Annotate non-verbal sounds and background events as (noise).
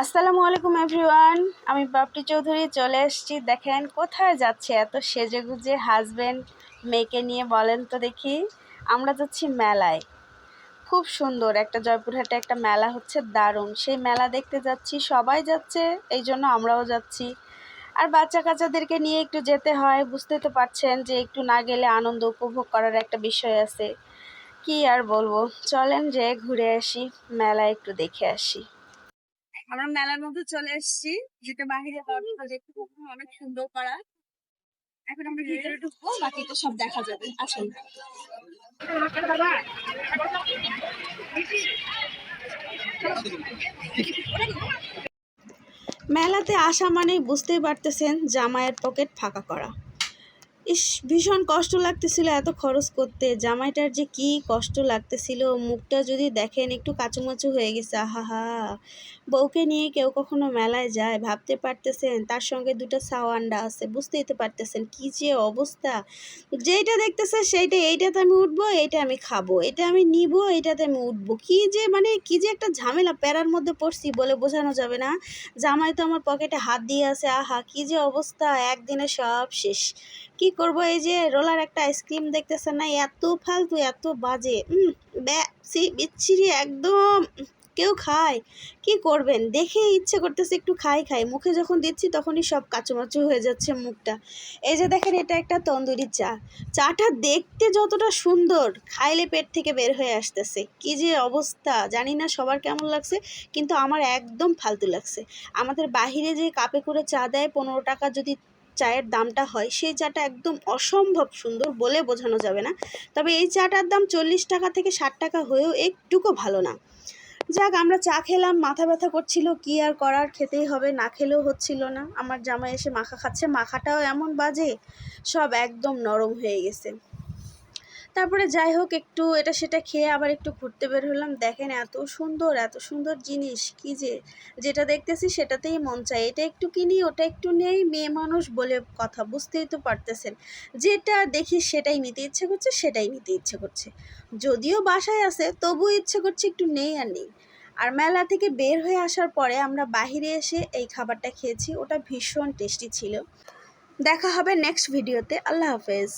আসসালামু আলাইকুম এভরিওয়ান, আমি বাপটি চৌধুরী, চলে এসেছি। দেখেন, কোথায় যাচ্ছে এত সেজে গুজে হাজবেন্ড মেয়েকে নিয়ে বলেন তো দেখি। আমরা যাচ্ছি মেলায়। খুব সুন্দর একটা জয়পুরহাটে একটা মেলা হচ্ছে, দারুণ। সেই মেলা দেখতে যাচ্ছি, সবাই যাচ্ছে এই জন্য আমরাও যাচ্ছি। আর বাচ্চা কাচ্চাদেরকে নিয়ে একটু যেতে হয়। বুঝতে তো পারছেন যে একটু না গেলে আনন্দ উপভোগ করার একটা বিষয় আছে। কি আর বলব? চলেন যে ঘুরে আসি মেলা একটু দেখে আসি। আমরা মেলার মধ্যে চলে এসেছি। যেটা বাহিরে দেখতে অনেক সুন্দর করা এখন আমরা ভিতরে ঢুকবো বাকিটা সব দেখা যাবে। আসুন। (laughs) মেলাতে আসা মানেই বুঝতেই পারতেছেন জামাইয়ের পকেট ফাঁকা করা। ইস, ভীষণ কষ্ট লাগতেছিল এত খরচ করতে। জামাইটার যে কি কষ্ট লাগতেছিল, মুখটা যদি দেখেন একটু কাচুমাচু হয়ে গেছে আহা বউকে নিয়ে কেউ কখনো মেলায় যায়, ভাবতে পারতেছেন তার সঙ্গে দুটো সাওয়ান্ডা আছে, বুঝতেই তো পারতেছেন কি যে অবস্থা। যেইটা দেখতেছে সেইটা, এইটাতে আমি উঠবো, এইটা আমি খাব, এটা আমি নিব এটাতে আমি উঠবো। কি যে মানে কি যে একটা ঝামেলা প্যারার মধ্যে পড়ছি বলে বোঝানো যাবে না। জামাই তো আমার পকেটে হাত দিয়ে আছে, আহা, কি যে অবস্থা, একদিনে সব শেষ। কি করব এই যে রোলার একটা আইসক্রিম দেখতেছেন না? এত ফালতু, এত বাজে। ব্যাসি বিচ্ছিরি একদম। কেউ খায়। কি করবেন? দেখে ইচ্ছে করতেছে একটু খাই খাই। মুখে যখন দিচ্ছি তখনই সব কাচুমাচু হয়ে যাচ্ছে মুখটা। এই যে দেখেন, এটা একটা তন্দুরি চা। চাটা দেখতে যতটা সুন্দর, খাইলে পেট থেকে বের হয়ে আসতেছে। কি যে অবস্থা! জানি না সবার কেমন লাগছে, কিন্তু আমার একদম ফালতু লাগছে। আমাদের বাহিরে যে কাপে করে চা দেয়, পনেরো টাকা যদি চায়ের দামটা হয়, সেই চাটা একদম অসম্ভব সুন্দর বলে বোঝানো যাবে না। তবে এই চাটার দাম চল্লিশ টাকা থেকে ষাট টাকা হয়েও একটুকু ভালো না। যাক, আমরা চা খেলাম, মাথা ব্যথা করছিল, কি আর করার খেতেই হবে, না খেলেও হচ্ছিল না। আমার জামাই এসে মাখা খাচ্ছে, মাখাটাও এমন বাজে, সব একদম নরম হয়ে গেছে। তারপরে যাই হোক একটু এটা সেটা খেয়ে আবার একটু ঘুরতে বের হলাম। দেখেন এত সুন্দর এত সুন্দর জিনিস। কি যে, যেটা দেখতেছি সেটাতেই মন চায়। এটা একটু কিনি, ওটা একটু নেই, মেয়ে মানুষ বলে কথা বুঝতেই তো পারতেছেন। যেটা দেখি সেটাই নিতে ইচ্ছে করছে, সেটাই নিতে ইচ্ছে করছে। যদিও বাসায় আছে, তবুও ইচ্ছে করছে একটু নেই আর নেই। আর মেলা থেকে বের হয়ে আসার পরে আমরা বাহিরে এসে এই খাবারটা খেয়েছি। ওটা ভীষণ টেস্টি ছিল। দেখা হবে নেক্সট ভিডিওতে আল্লাহ হাফেজ।